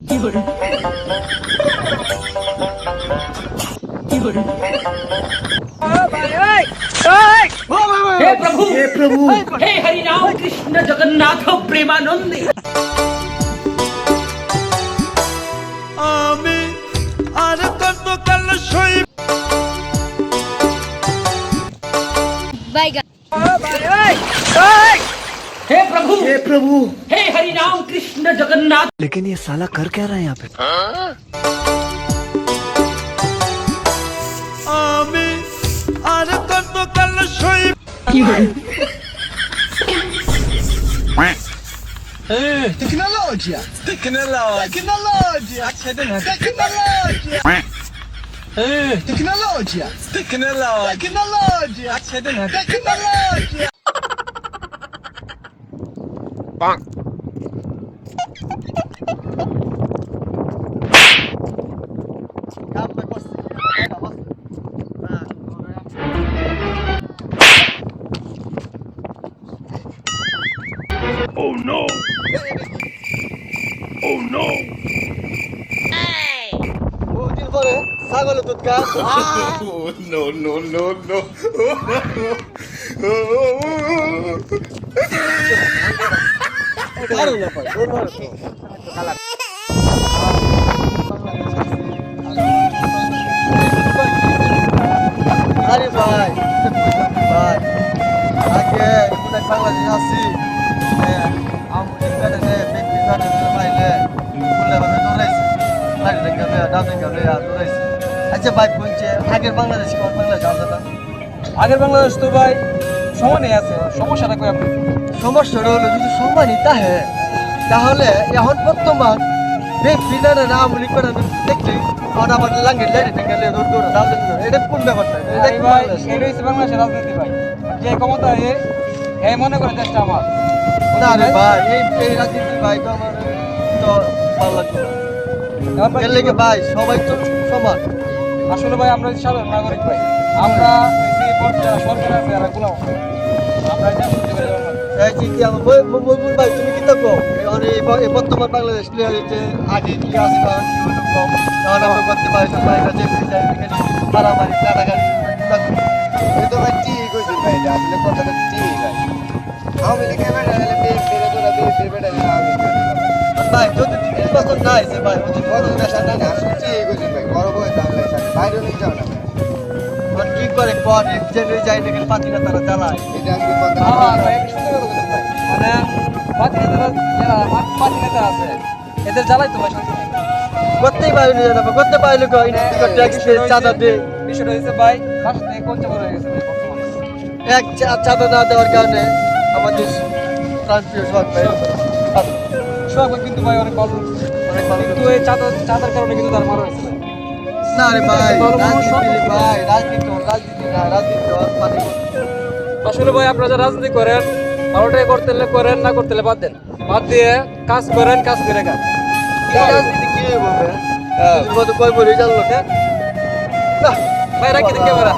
কি করে কি করে হে প্রভু! হে প্রভু! হে হরি রাম কৃষ্ণ জগন্নাথ প্রেমানন্দে। আমি আর কত কাল সই বাইগা हे प्रभु! हे प्रभु! हे हरि राम कृष्ण जगन्नाथ! लेकिन ये साला कर क्या रहा है यहाँ पे? आमी आज तक तो कल सोई अच्छे दिन टेक्नोलॉजी टेक्नोलॉजी अच्छे Tecnologia! Tecnologia! Tecnologia! Tecnologia! বহুদিন পরে ছাগলের দুধ খা দারুণ ব্যাপার, ওর বড় তো। আরে ভাই ভাই আগে বাংলাদেশ আছি। আমি ব্যক্তি পাইলে বলে ভাবে দৌড়াইছি। লাইট রেখে ডান রেখে দৌড়াইছি। আচ্ছা ভাই বলছে আগের বাংলাদেশ কোন বাংলাদেশ আলাদা আগের বাংলাদেশ তো ভাই সমানই আছে সমস্যাটা কই আপনি সমস্যাটা হলো যদি সমানই তাহে তাহলে এখন বর্তমান ব্যক্তি না না আমলি করে দেখলি আর আবার লাঙ্গের লাইট রেখে দৌড় দৌড়া ডান এটা কোন ব্যাপারটা? এটা কি ভাই এটা হচ্ছে বাংলাদেশের রাজনীতি ভাই। যে ক্ষমতা এ এ মনে করে দেশটা আমার। না রে ভাই এই এই রাজনীতি ভাই তো আমার তো ভালো লাগছে না। এর লেগে ভাই সবাই তো সমান। আসলে ভাই আমরা সাধারণ নাগরিক ভাই। আমরা যে আছে এটা না। যে তুমি কি থাকো এখন এই ব- এই বর্তমান বাংলাদেশ প্লেয়ার যে আগে কি আছে বা কি হলো কম তখন আমরা করতে পারি না যাই এখানে মারামারি কাটাকাটি থাকবে তো ভাই ঠিক হয়েছে ভাই এটা আসলে কথাটা ঠিক ভাই। আওয়ামী লীগের বেটা হলে বিয়ে ফিরে তোরা বিয়ে ফিরে ভাই যদি নির্বাচন না হয়েছে ভাই যে বড় নেশা না না, আসলে ঠিক হয়েছে ভাই বড় বই তাহলে বাইরে নিয়ে যাও না। পর যে যাই দেখেন পাতি না তারা জ্বালায়। বলছেন ভাই মানে পাতি নেতারা যারা পাতি আছে। এদের জ্বালাই তো ভাই করতেই পারিনি জানা করতে পারলে কই ট্যাক্স চাঁদা দে বিষয়টা হচ্ছে ভাই ফার্স্ট থেকে কোন চাপা হয়ে গেছে এক চাঁদা না দেওয়ার কারণে আমাদের প্রান্তীয় সব ভাই। কিন্তু ভাই অনেক ভালো। অনেক ভালো। কিন্তু এই চাঁদা চাঁদার কারণে কিন্তু তার মারা হয়েছে না রে ভাই রাজনীতি ভাই রাজনীতি রাজনীতি না রাজনীতি মানে আসলে ভাই আপনারা যারা রাজনীতি করেন ভালোটাই করতে হলে করেন না করতে হলে বাদ দেন। বাদ দিয়ে কাজ করেন কাজ করে খান। এই রাজনীতি কি বলবে কয় বলে জানলো না ভাই রাখি ক্যামেরা।